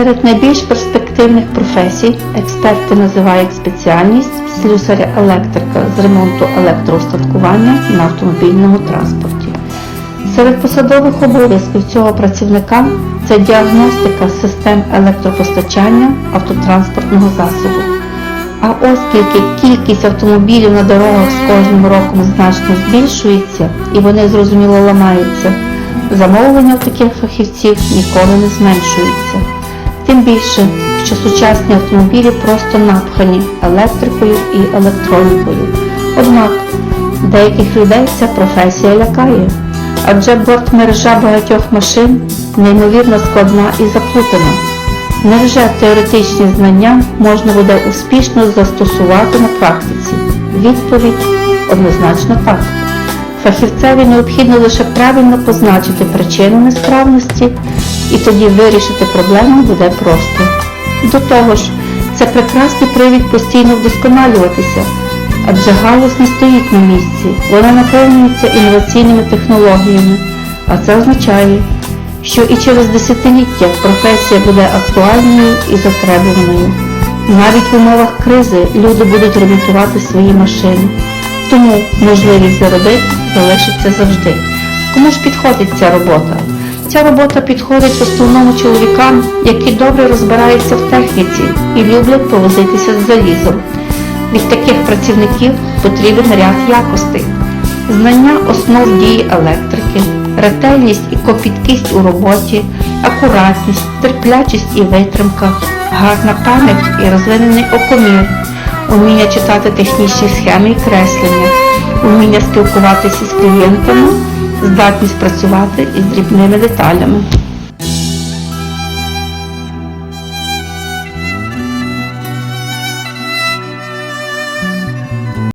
Серед найбільш перспективних професій експерти називають спеціальність слюсаря-електрика з ремонту електроустаткування на автомобільному транспорті. Серед посадових обов'язків цього працівника це діагностика систем електропостачання автотранспортного засобу. А оскільки кількість автомобілів на дорогах з кожним роком значно збільшується і вони зрозуміло ламаються, замовлення в таких фахівців ніколи не зменшується. Тим більше, що сучасні автомобілі просто напхані електрикою і електронікою. Однак деяких людей ця професія лякає, адже бортмережа багатьох машин неймовірно складна і заплутана. Невже теоретичні знання можна буде успішно застосувати на практиці? Відповідь однозначно так. Фахівцеві необхідно лише правильно позначити причину несправності, і тоді вирішити проблему буде просто. До того ж, це прекрасний привід постійно вдосконалюватися, адже галузь не стоїть на місці, вона наповнюється інноваційними технологіями, а це означає, що і через десятиліття професія буде актуальною і затребуваною. Навіть в умовах кризи люди будуть ремонтувати свої машини, тому можливість заробити залишиться завжди. Кому ж підходить ця робота? Ця робота підходить в основному чоловікам, які добре розбираються в техніці і люблять повозитися з залізом. Від таких працівників потрібен ряд якостей. Знання основ дії електрики, ретельність і копіткість у роботі, акуратність, терплячість і витримка, гарна пам'ять і розвинений окомір, уміння читати технічні схеми і креслення, уміння спілкуватися з клієнтами, здатність працювати із дрібними деталями.